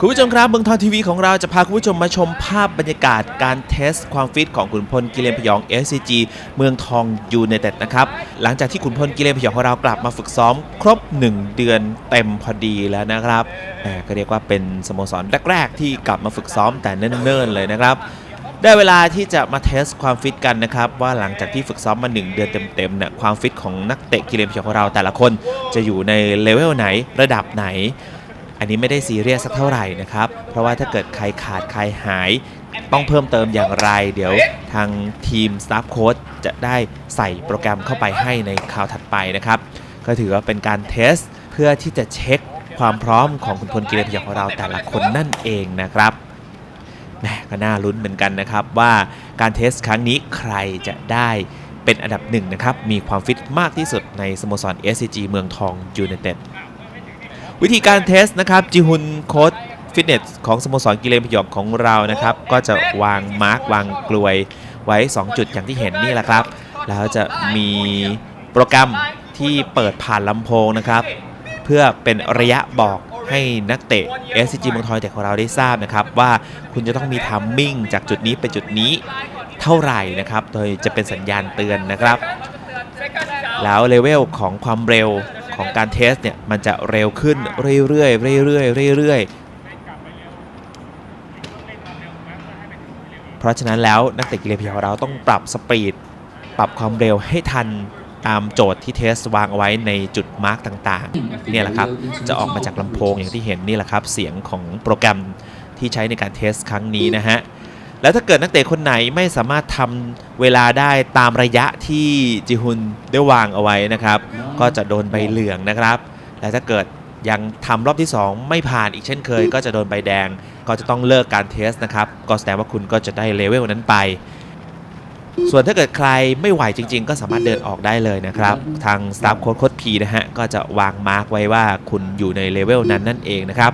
คุณผู้ชมครับเมืองทองทีวีของเราจะพาคุณผู้ชมมาชมภาพบรรยากาศการเทสความฟิตของขุนพลกิเลนพยอง SCG เมืองทองยูไนเต็ดนะครับ หลังจากที่ขุนพลกิเลนพยองของเรากลับมาฝึกซ้อมครบ 1 เดือนเต็มพอดีแล้วนะครับแหมก็เรียกว่าเป็นสโมสรแรก ๆ ที่กลับมาฝึกซ้อมแต่เนิ่นๆเลยนะครับได้เวลาที่จะมาเทสความฟิตกันนะครับ ว่าหลังจากที่ฝึกซ้อมมา 1 เดือนเต็มๆเนี่ยความฟิตของนักเตะกิเลนพยองของเราแต่ละคนจะอยู่ในเลเวลไหนระดับไหน อันนี้ไม่ได้ซีเรียสสักเท่าไหร่นะครับ เพราะว่าถ้าเกิดใครขาดใครหาย ต้องเพิ่มเติมอย่างไร เดี๋ยวทางทีมสตาฟโค้ชจะได้ใส่โปรแกรมเข้าไปให้ในคราวถัดไปนะครับ ก็ถือว่าเป็นการเทสเพื่อที่จะเช็คความพร้อมของคุณพลกิเลนพยองของเราแต่ละคนนั่นเองนะครับแหมก็น่าลุ้นเหมือนกันนะครับว่าการเทสครั้งนี้ใครจะได้เป็นอันดับหนึ่งนะครับ มีความฟิตมากที่สุดในสโมสร SCG เมืองทองยูไนเต็ด วิธีการเทสนะครับจิฮุนโค้ดฟิตเนสของสโมสรกิเลนพยองของเรานะครับ ก็จะวางมาร์กวางกลวยไว้ 2 จุดอย่างที่เห็นนี่แหละครับ แล้วจะมีโปรแกรมที่เปิดผ่านลำโพงนะครับ เพื่อเป็นระยะบอกให้นักเตะ SCG เมืองทองแต่ของเราได้ทราบนะครับ ว่าคุณจะต้องมีทัมมิ่งจากจุดนี้ไปจุดนี้เท่าไหร่นะครับ โดยจะเป็นสัญญาณเตือนนะครับ แล้วเลเวลของความเร็ว ของการเทสเนี่ยมันจะเร็วขึ้นเรื่อยๆเรื่อยๆเรื่อยๆเพราะฉะนั้นแล้วนักเตะกิเลนพยของเราต้องปรับสปีดปรับความเร็วให้ทันตามโจทย์ที่เทสวางเอาไว้ในจุดมาร์กต่างๆเนี่ยแหละครับจะออกมาจากลำโพงอย่างที่เห็นนี่แหละครับเสียงของโปรแกรมที่ใช้ในการเทสครั้งนี้นะฮะ แล้วถ้าเกิดนักเตะคนไหนไม่สามารถทำเวลาได้ตามระยะที่จิฮุนได้วางเอาไว้นะครับ ก็จะโดนใบเหลืองนะครับ และถ้าเกิดยังทำรอบที่ 2 ไม่ผ่านอีกเช่นเคย ก็จะโดนใบแดง ก็จะต้องเลิกการเทสนะครับ ก็แสดงว่าคุณก็จะได้เลเวลนั้นไป ส่วนถ้าเกิดใครไม่ไหวจริง ๆ ก็สามารถเดินออกได้เลยนะครับ ทางสตาฟโค้ดโค้ดพีนะฮะก็จะวางมาร์กไว้ว่าคุณอยู่ในเลเวลนั้นนั่นเองนะครับ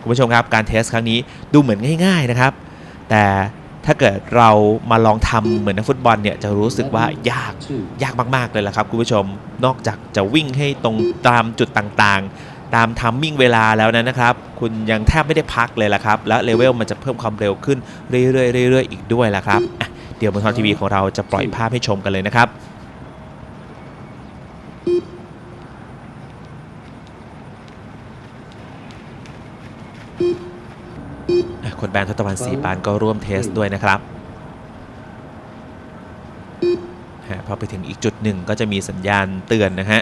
คุณผู้ชมครับการเทสครั้งนี้ดูเหมือนง่าย ๆนะครับ แต่ถ้าเกิดเรามาลองทำเหมือนนักฟุตบอลเนี่ยจะรู้สึกว่ายากยากมากๆเลยละครับคุณผู้ชมนอกจากจะวิ่งให้ตรงตามจุดต่างๆ ตามทัมมิ่งเวลาแล้วนะนะครับ คุณยังแทบไม่ได้พักเลยละครับ และเลเวลมันจะเพิ่มความเร็วขึ้นเรื่อยๆเรื่อยๆอีกด้วยละครับ เดี๋ยวบนทอทีวีของเราจะปล่อยภาพให้ชมกันเลยนะครับ คนแบนทศตวรรณสีปานก็ร่วมเทสด้วยนะครับฮะพอไปถึงอีกจุดหนึ่งก็จะมีสัญญาณเตือนนะฮะ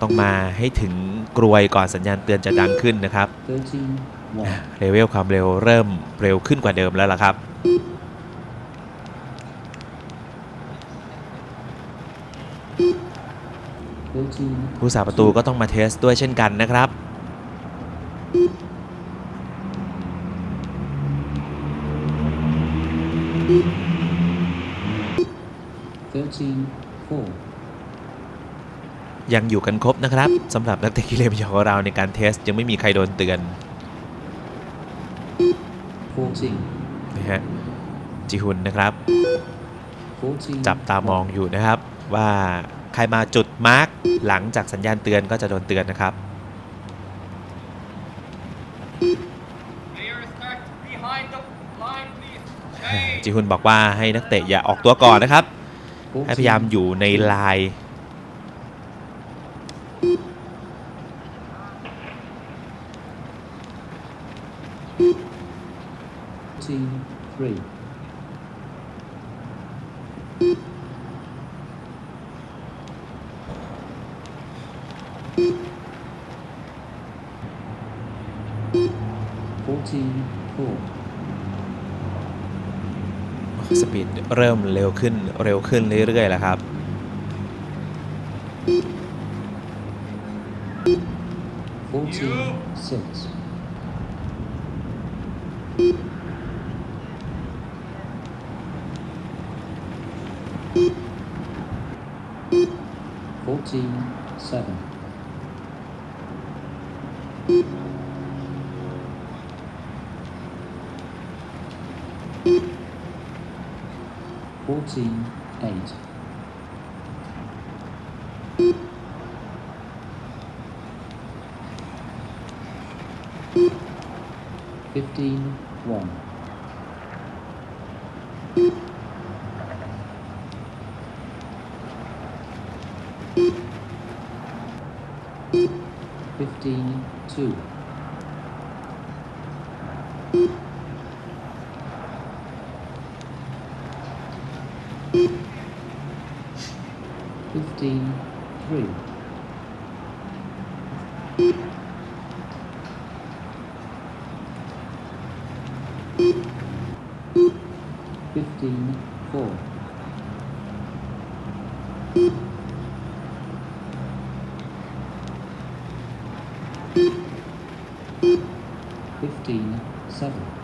ต้องมาให้ถึงกรวยก่อนสัญญาณเตือนจะดังขึ้นนะครับ13อะ1เลเวลความเร็วเริ่มเร็วขึ้นกว่าเดิมแล้วล่ะครับ13ผู้สาประตูก็ต้องมาเทสด้วยเช่นกันนะครับ ยังอยู่กันครบนะครับสำหรับนักเตะกิเลนพยองของเราในการเทสยังไม่มีใครโดนเตือน14นะฮะจิฮุนนะครับ14จับตามองอยู่นะครับ ว่าใครมาจุดมาร์กหลังจากสัญญาณเตือนก็จะโดนเตือนนะครับ Player start behind the line, please. จิฮุนบอกว่าให้นักเตะอย่าออกตัวก่อนนะครับ14 ให้พยายามอยู่ในลาย14 3 14 4 สปีดเริ่มเร็วขึ้นเร็วขึ้นเรื่อยๆแล้วครับ14 6 14 7 14 8 Fifteen, one. Fifteen, two. Fifteen, three. Fifteen, four. Fifteen, seven.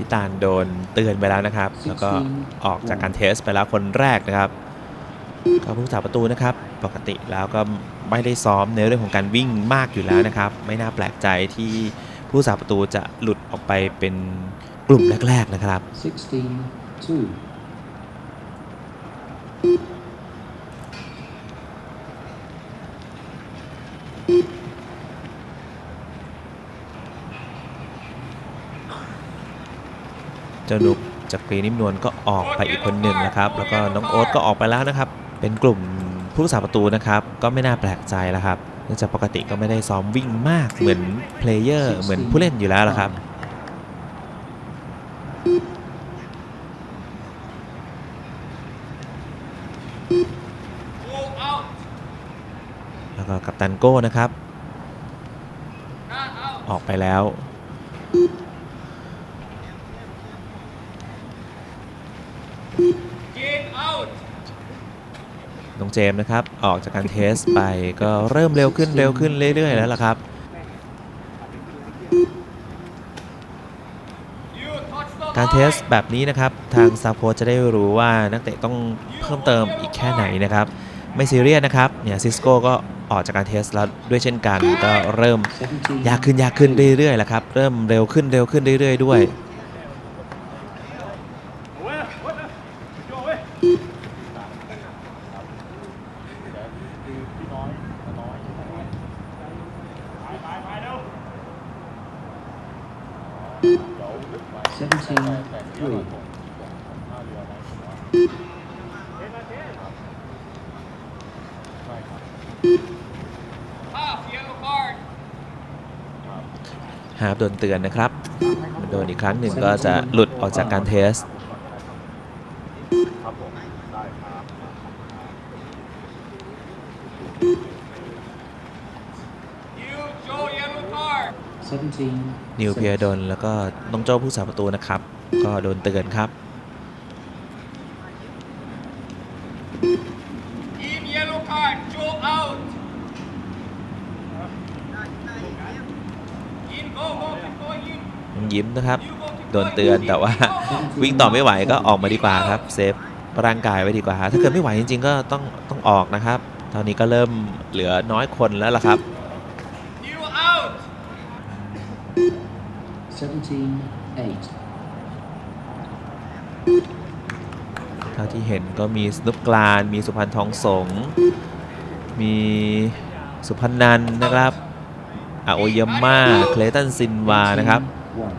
พี่ตาลโดนเตือนไปแล้วนะครับ แล้วก็ออกจากการเทสไปแล้วคนแรกนะครับก็ผู้สาประตูนะครับ ปกติแล้วก็ไม่ได้ซ้อมในเรื่องของการวิ่งมากอยู่แล้วนะครับ ไม่น่าแปลกใจที่ผู้สาประตูจะหลุดออกไปเป็นกลุ่มแรก ๆนะครับ16 2 จ้านุกจากกรีนิ่มนวลก็ออกไปอีกคนหนึ่งนะครับ แล้วก็น้องโอ๊ตก็ออกไปแล้วนะครับ เป็นกลุ่มผู้รักษาประตูนะครับ ก็ไม่น่าแปลกใจแล้วครับเนื่องจากปกติก็ไม่ได้ซ้อมวิ่งมากเหมือนเพลเยอร์เหมือนผู้เล่นอยู่แล้วละครับ Go out แล้วก็กัปตันโก้นะครับ Cut out ออกไปแล้ว Get out น้อง เจมส์นะครับ ออกจากการเทสไปก็เริ่มเร็วขึ้นเร็วขึ้นเรื่อยๆ แล้วล่ะครับ การเทสแบบนี้นะครับ ทางซาโพจะได้รู้ว่านักเตะต้องเพิ่มเติมอีกแค่ไหนนะครับ ไม่ซีเรียสนะครับเนี่ยซิสโก้ก็ออกจากการเทสแล้วด้วยเช่นกันก็เริ่มยากขึ้นยากขึ้นเรื่อยๆแล้วครับ เริ่มเร็วขึ้นเร็วขึ้นเรื่อยๆ ด้วย Seventeen, three. Half yellow card หาบโดนเตือนนะครับ โดนอีกครั้งหนึ่งก็จะหลุดออกจากการเทส You show yellow card 17. นิวเพีย six. โดนแล้วก็น้องโจ้ผู้สาประตูนะครับ ก็โดนเตือนครับ In yellow card Joe out In go go keep going in น้องยิ้มนะครับ You go keep โดน going เตือน in. แต่ว่า Go, go. วิ่งต่อไม่ไหวก็ออกมาดีกว่าครับ เซฟร่างกายไว้ดีกว่า ถ้าเกิดไม่ไหวจริงๆ ก็ต้องต้องออกนะครับ ตอนนี้ก็เริ่มเหลือน้อยคนแล้วล่ะครับ 17, eight. เท่าที่เห็นก็มีสนุกกลาน มีสุพันธ์ทองสง มีสุพันนันท์นะครับอาโอยาม่า เคลตันซินวา นะครับ One.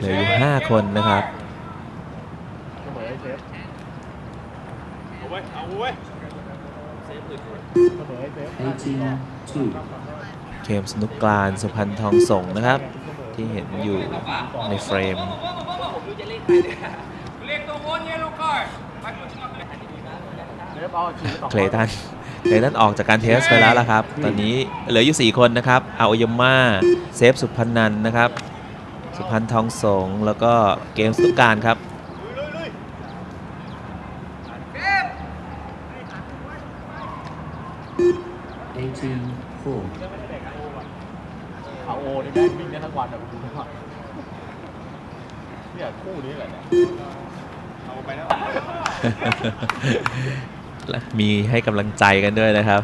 เหลืออยู่ 5 คนนะครับ Eighteen, two. เกมสนุกกลานสุพันธ์ทองสงนะครับ ที่เห็นอยู่ในเฟรม Collect the one yellow card By putting up the เคลตันเคลตันออกจากการเทสไปแล้วล่ะครับ ตอนนี้เหลืออยู่ 4 คนนะครับอาโอยาม่าเซฟสุพันนันท์นะครับ สุพันธ์ทองสงแล้วก็เกมสนุกการครับ Eighteen, four. ขาโอนี่แม่งวิ่งได้ทั้งวันอะคุณว่าเนี่ยคู่นี้แหละเนี่ยเอาไปแล้วและมีให้กำลังใจกันด้วยนะครับ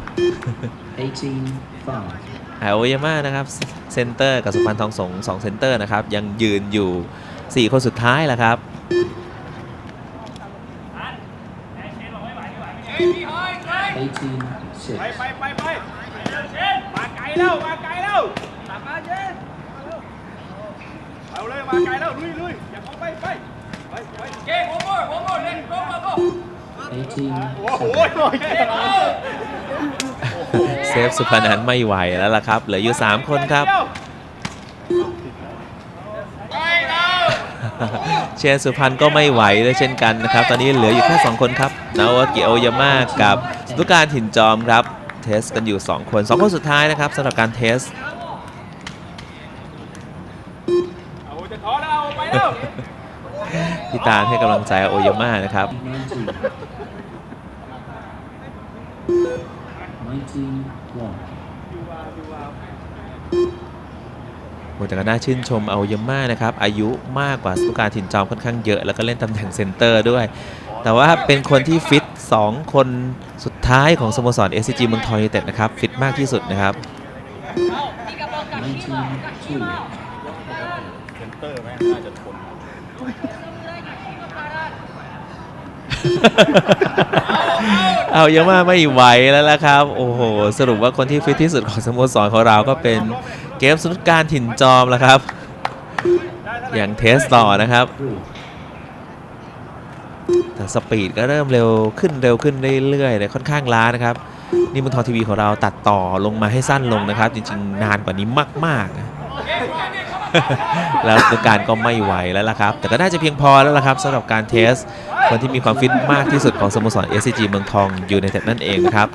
18 5. อาโอยาม่านะครับเซนเตอร์กับสุพรรณทองสงสองเซนเตอร์นะครับ ยังยืนอยู่ 4 คนสุดท้ายแหละครับ18ไป 6. ไปไปไปเชนมาไกลแล้วมาไกลแล้วตักมาเชน เอาเลยมาไกลแล้วลุยลุยอย่าเอาไปไปไปไปเก่ง one more one more เล่น go go go 18 โอ้โห 7. เก่งเซฟสุพนันท์ไม่ไหวแล้วล่ะครับ เหลืออยู่ 3 คนครับ ไปแล้ว เชนสุพรรณก็ไม่ไหวด้วยเช่นกันนะครับ ตอนนี้เหลืออยู่แค่ 2 คนครับ นาวากิโอยาม่ากับสุตุการถิ่นจอมครับ เทสกันอยู่ 2 คน 2 คนสุดท้ายนะครับสำหรับการเทส พี่ตาลให้กำลังใจโอยาม่านะครับ 19. 19 1. โหแต่ก็น่าชื่นชมเอายาม่านะครับ อายุมากกว่าสุการถิ่นจอมค่อนข้างเยอะ แล้วก็เล่นตำแหน่งเซนเตอร์ด้วย แต่ว่าเป็นคนที่ฟิต 2 คนสุดท้ายของสโมสร SCG เมืองทองยูเต็ดนะครับ ฟิตมากที่สุดนะครับเซนเตอร์แม่น่าจะทน เอาเยอะมากไม่ไหวแล้วล่ะครับ โอ้โห สรุปว่าคนที่ฟิตที่สุดของสโมสรของเราก็เป็นเกมสนุกการถิ่นจอมแล้วครับ อย่างเทสต่อนะครับ แต่สปีดก็เริ่มเร็วขึ้นเร็วขึ้นเรื่อยๆเลยค่อนข้างล้านะครับ นี่มือทอทีวีของเราตัดต่อลงมาให้สั้นลงนะครับ จริงๆ นานกว่านี้มากๆ แล้วการก็ไม่ไหวแล้วล่ะครับ แต่ก็น่าจะเพียงพอแล้วล่ะครับสำหรับการเทส คนที่มีความฟิตมากที่สุดของสโมสร SCG เมืองทองอยู่ในเต็ดนั่นเองนะครับ